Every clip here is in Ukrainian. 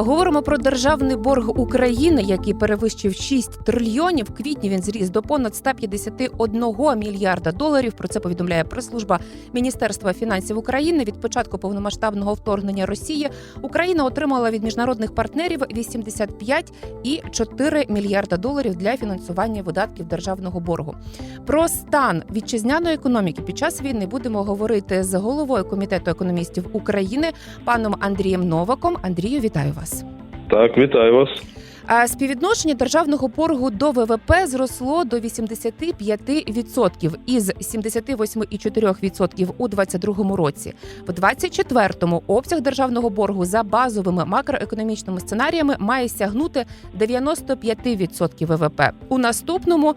Говоримо про державний борг України, який перевищив 6 трильйонів. В квітні він зріс до понад 151 мільярда доларів. Про це повідомляє прес-служба Міністерства фінансів України. Від початку повномасштабного вторгнення Росії Україна отримала від міжнародних партнерів 85,4 мільярда доларів для фінансування видатків державного боргу. Про стан вітчизняної економіки під час війни будемо говорити з головою комітету економістів України паном Андрієм Новаком. Андрію, вітаю вас. Так, вітаю вас. А Співвідношення державного боргу до ВВП зросло до 85% із 78,4% у 2022 році. В 2024-му обсяг державного боргу за базовими макроекономічними сценаріями має сягнути 95% ВВП. У наступному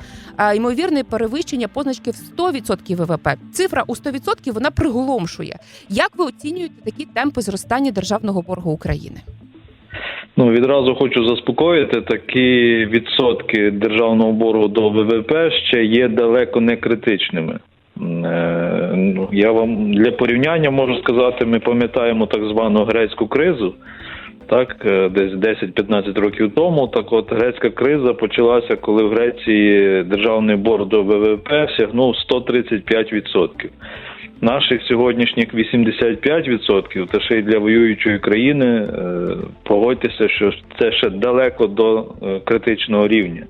ймовірне перевищення позначки в 100% ВВП. Цифра у 100% вона приголомшує. Як ви оцінюєте такі темпи зростання державного боргу України? Ну відразу хочу заспокоїти, такі відсотки державного боргу до ВВП ще є далеко не критичними. Е, ну, Я вам для порівняння можу сказати, ми пам'ятаємо так звану грецьку кризу. Так, е, десь 10-15 років тому. Так, от грецька криза почалася, коли в Греції державний борг до ВВП сягнув 135%. Наших сьогоднішніх 85%, та ще й для воюючої країни, е, погодьтеся, що це ще далеко до е, критичного рівня.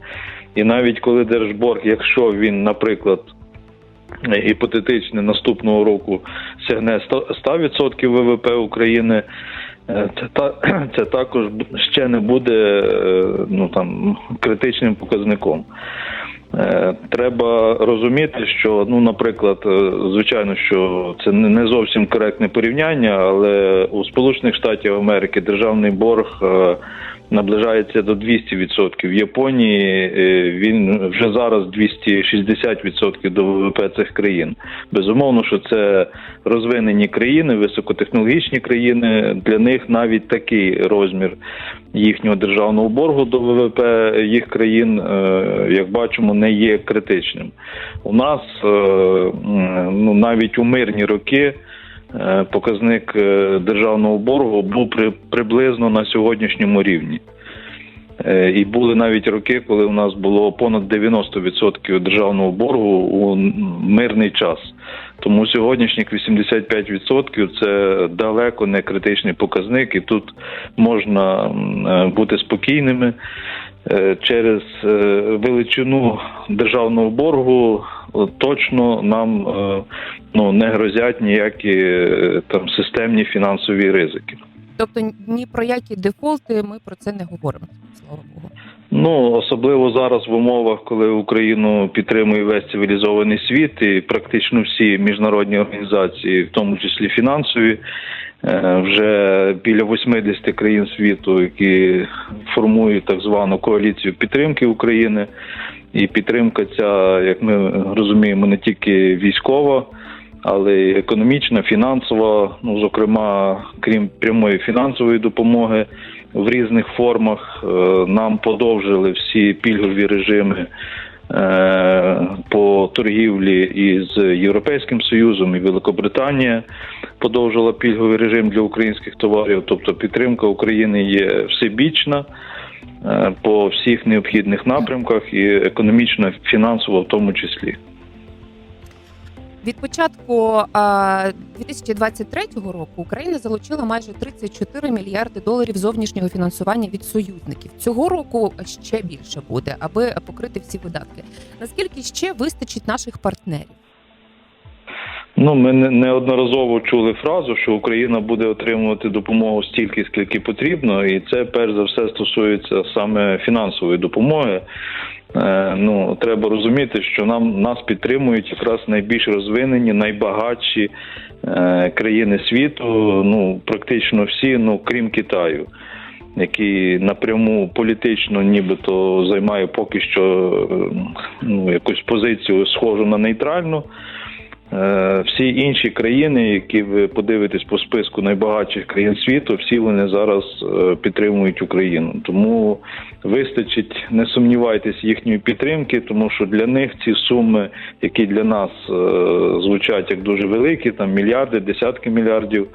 І навіть коли держборг, якщо він, наприклад, е, гіпотетично наступного року сягне 100 100% ВВП України, це та це також ще не буде ну там критичним показником. Е, Треба розуміти, що ну, наприклад, е, звичайно, що це не зовсім коректне порівняння, але у Сполучених Штатів Америки державний борг е, наближається до 200%. В Японії е, він вже зараз 260% до ВВП цих країн. Безумовно, що це розвинені країни, високотехнологічні країни. Для них навіть такий розмір їхнього державного боргу до ВВП їх країн, е, як бачимо, не є критичним. У нас е, ну навіть у мирні роки. Е, Показник е, державного боргу був при, приблизно на сьогоднішньому рівні. Е, І були навіть роки, коли у нас було понад 90% державного боргу у мирний час. Тому сьогоднішніх 85% це далеко не критичний показник, і тут можна бути спокійними. Через величину державного боргу точно нам е, ну, не грозять ніякі е, там системні фінансові ризики. Тобто ні про які дефолти ми про це не говоримо. Слава Богу. Ну особливо зараз в умовах, коли Україну підтримує весь цивілізований світ, і практично всі міжнародні організації, в тому числі фінансові, е, вже біля 80 країн світу, які формують так звану коаліцію підтримки України. І підтримка ця, як ми розуміємо, не тільки військова, але й економічна, фінансова. Ну, зокрема, крім прямої фінансової допомоги в різних формах, е, нам подовжили всі пільгові режими. е, По торгівлі із Європейським Союзом і Великобританія подовжила пільговий режим для українських товарів. Тобто підтримка України є всебічна по всіх необхідних напрямках і економічно, фінансово в тому числі. Від початку а, 2023 року Україна залучила майже 34 мільярди доларів зовнішнього фінансування від союзників. Цього року ще більше буде, аби покрити всі видатки. Наскільки ще вистачить наших партнерів? Ну, ми неодноразово чули фразу, що Україна буде отримувати допомогу стільки, скільки потрібно, і це перш за все стосується саме фінансової допомоги. Е, ну, треба розуміти, що нам нас підтримують якраз найбільш розвинені, найбагатші е, країни світу. Ну, практично всі, ну крім Китаю, який напряму політично, нібито займає поки що е, ну, якусь позицію схожу на нейтральну. Е, Всі інші країни, які ви подивитесь по списку найбагатших країн світу, всі вони зараз е, підтримують Україну. Тому вистачить, не сумнівайтесь їхньої підтримки, тому що для них ці суми, які для нас е, звучать як дуже великі, там мільярди, десятки мільярдів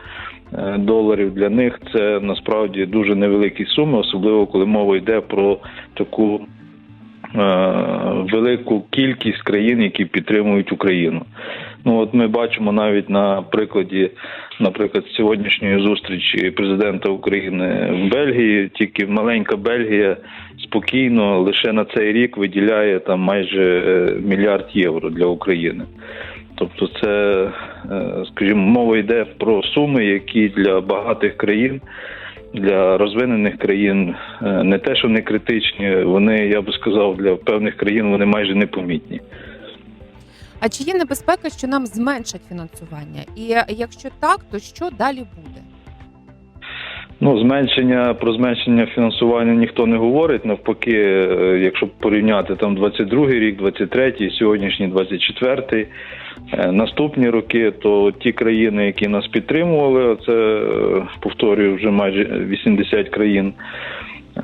доларів. Для них це насправді дуже невеликі суми, особливо коли мова йде про таку велику кількість країн, які підтримують Україну. Ну от ми бачимо навіть на прикладі, наприклад, сьогоднішньої зустрічі президента України в Бельгії, тільки маленька Бельгія спокійно лише на цей рік виділяє там майже е, мільярд євро для України. Тобто, це, е, скажімо, мова йде про суми, які для багатих країн, для розвинених країн е, не те, що не критичні, вони, я би сказав, для певних країн вони майже непомітні. А чи є небезпека, що нам зменшать фінансування? І е, якщо так, то що далі буде? Ну, зменшення про зменшення фінансування ніхто не говорить. Навпаки, е, якщо порівняти там 22-й рік, 23-й, сьогоднішній 24-й, е, наступні роки, то ті країни, які нас підтримували, це повторюю вже майже 80 країн.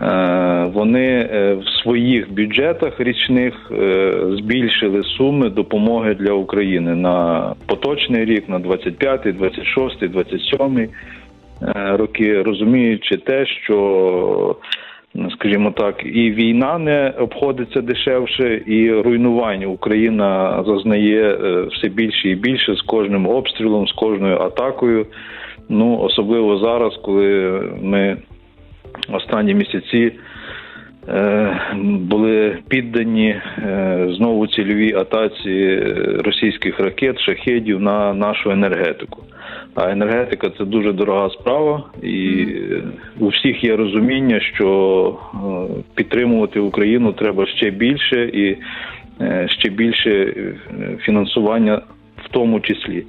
Е, Вони е, в своїх бюджетах річних е, збільшили суми допомоги для України на поточний рік, на 25-й, 26-й, 27-й е, роки, розуміючи те, що, скажімо так, і війна не обходиться дешевше, і руйнувань Україна зазнає все більше і більше з кожним обстрілом, з кожною атакою. Ну, особливо зараз, коли ми останні місяці. е, Були піддані е, знову цільовій атаці е, російських ракет, шахедів на нашу енергетику. А енергетика це дуже дорога справа, і у всіх є розуміння, що підтримувати Україну треба ще більше і ще більше фінансування в тому числі.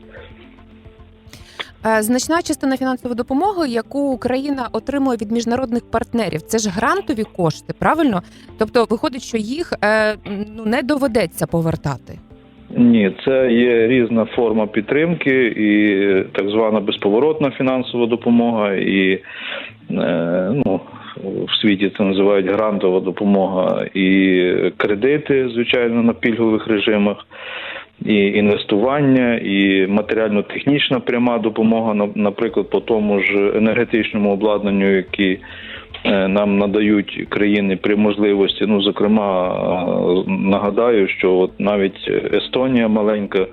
Е, Значна частина фінансової допомоги, яку Україна отримує від міжнародних партнерів, це ж грантові кошти, правильно? Тобто виходить, що їх е, ну не доведеться повертати. Ні, це є різна форма підтримки, і так звана безповоротна фінансова допомога, і е, ну, в світі це називають грантова допомога, і кредити, звичайно, на пільгових режимах, і інвестування, і матеріально-технічна пряма допомога, на- наприклад, по тому ж енергетичному обладнанню, які е, нам надають країни при можливості. Ну, зокрема, е, нагадаю, що от навіть Естонія маленька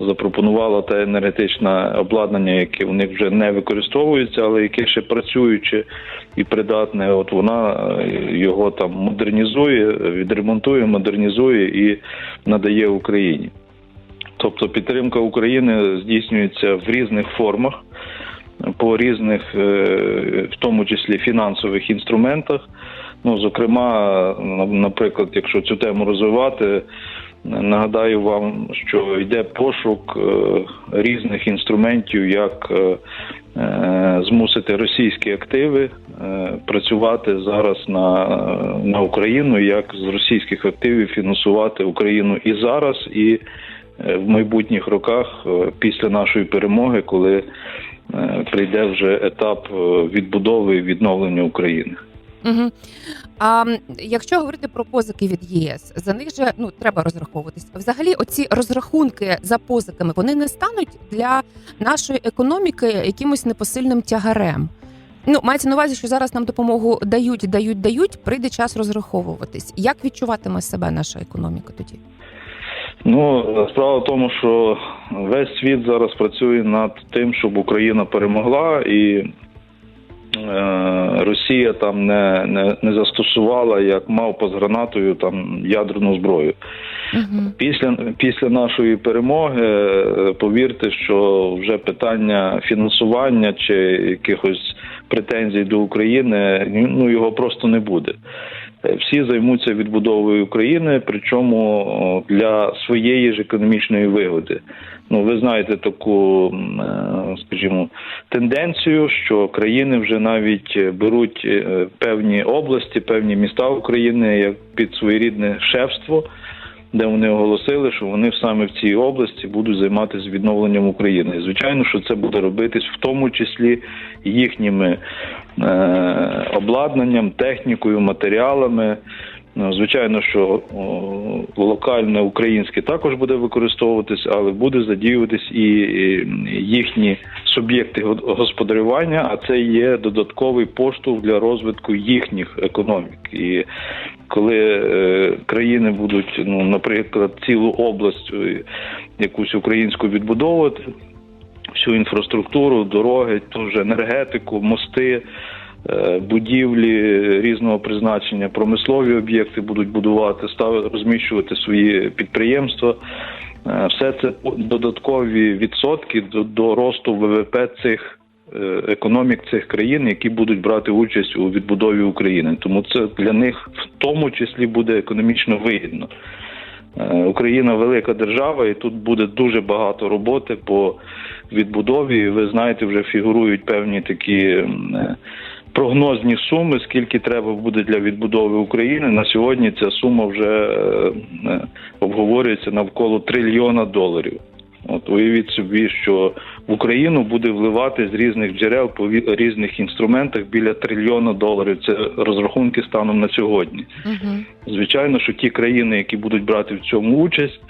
запропонувала те енергетичне обладнання, яке у них вже не використовується, але яке ще працююче і придатне. От вона е, його там модернізує, відремонтує, модернізує і надає Україні. Тобто підтримка України здійснюється в різних формах, по різних, е, в тому числі фінансових інструментах. Ну, зокрема, наприклад, якщо цю тему розвивати, нагадаю вам, що йде пошук е, різних інструментів, як е, змусити російські активи працювати зараз на, на Україну, як з російських активів фінансувати Україну і зараз, і в майбутніх роках е, після нашої перемоги, коли е, прийде вже етап е, відбудови і відновлення України. Угу. А якщо говорити про позики від ЄС, за них же ну треба розраховуватись. Взагалі, оці розрахунки за позиками вони не стануть для нашої економіки якимось непосильним тягарем. Ну, мається на увазі, що зараз нам допомогу дають, дають, дають. Прийде час розраховуватись. Як відчуватиме себе наша економіка тоді? Ну справа в тому, що весь світ зараз працює над тим, щоб Україна перемогла, і е, Росія там не, не, не застосувала як мавпа з гранатою там ядерну зброю. Угу. Після після нашої перемоги, е, повірте, що вже питання фінансування чи якихось претензій до України ну його просто не буде. Е, Всі займуться відбудовою України, причому для своєї ж економічної вигоди. Ну, ви знаєте таку, е, скажімо, тенденцію, що країни вже навіть е, беруть е, певні області, певні міста України як під своєрідне шефство. Де вони оголосили, що вони саме в цій області будуть займатися відновленням України. І звичайно, що це буде робитись в тому числі їхніми е, обладнанням, технікою, матеріалами. Ну, Звичайно, що локальне українське також буде використовуватись, але буде задіюватись і їхні суб'єкти господарювання, а це є додатковий поштовх для розвитку їхніх економік. І коли е, країни будуть, ну, наприклад, цілу область е, якусь українську відбудовувати, всю інфраструктуру, дороги, ту ж енергетику, мости, е, будівлі різного призначення, промислові об'єкти будуть будувати, ставити, розміщувати свої підприємства. Е, Все це додаткові відсотки до, до росту ВВП цих е, економік цих країн, які будуть брати участь у відбудові України. Тому це для них в тому числі буде економічно вигідно. Е, Україна велика держава, і тут буде дуже багато роботи по відбудові. Ви знаєте, вже фігурують певні такі е, прогнозні суми, скільки треба буде для відбудови України. На сьогодні ця сума вже е, обговорюється навколо трильйона доларів. От уявіть собі, що в Україну буде вливати з різних джерел по різних інструментах біля трильйона доларів. Це розрахунки станом на сьогодні. Угу. Звичайно, що ті країни, які будуть брати в цьому участь,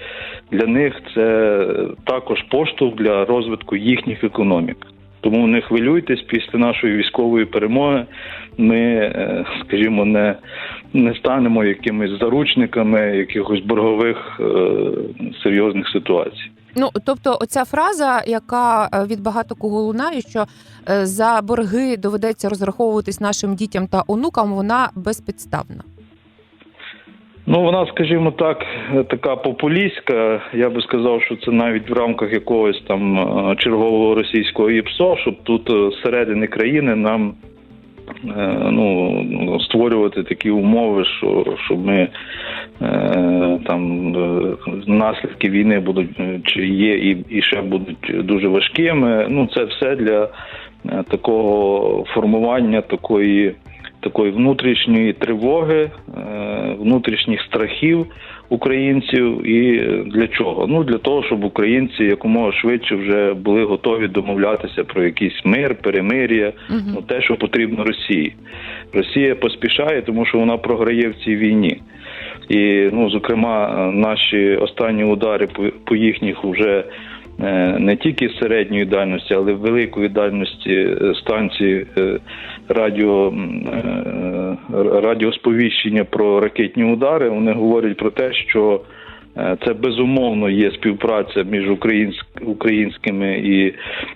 для них це також поштовх для розвитку їхніх економік. Тому не хвилюйтесь після нашої військової перемоги. Ми, е, скажімо, не, не станемо якимись заручниками якихось боргових е, серйозних ситуацій. Ну тобто, оця фраза, яка е, від багато кого лунає, що е, за борги доведеться розраховуватись нашим дітям та онукам, вона безпідставна. Ну, вона, скажімо так, така популістська. Я би сказав, що це навіть в рамках якогось там е, чергового російського ІПСО, щоб тут е, зсередини країни нам е, ну, створювати такі умови, що щоб ми там наслідки війни будуть чи є і, і ще будуть дуже важкими. Ну, це все для такого формування такої такої внутрішньої тривоги, е, внутрішніх страхів українців. І для чого? Ну для того, щоб українці якомога швидше вже були готові домовлятися про якийсь мир, перемир'я, Угу. ну те, що потрібно Росії. Росія поспішає, тому що вона програє в цій війні. І ну, зокрема, наші останні удари по, по їхніх вже е, не тільки середньої дальності, але великої дальності е, станції радіо, е, радіосповіщення про ракетні удари. Вони говорять про те, що е, це безумовно є співпраця між українськими і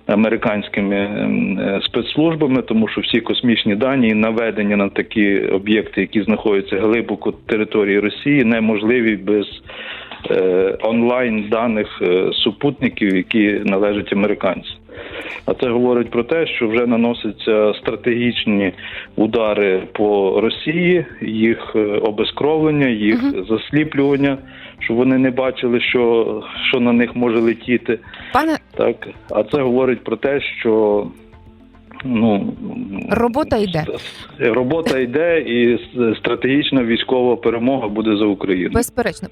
американськими е, спецслужбами, тому що всі космічні дані і наведення на такі об'єкти, які знаходяться глибоко території Росії, неможливі без онлайн даних супутників, які належать американцям. А це говорить про те, що вже наносяться стратегічні удари по Росії, їх е, обезкровлення, їх Мгм. засліплювання, щоб вони не бачили, що, що на них може летіти. Пане Так, а це говорить про те, що ну Робота йде. Робота йде, і стратегічна військова перемога буде за Україну. безперечно,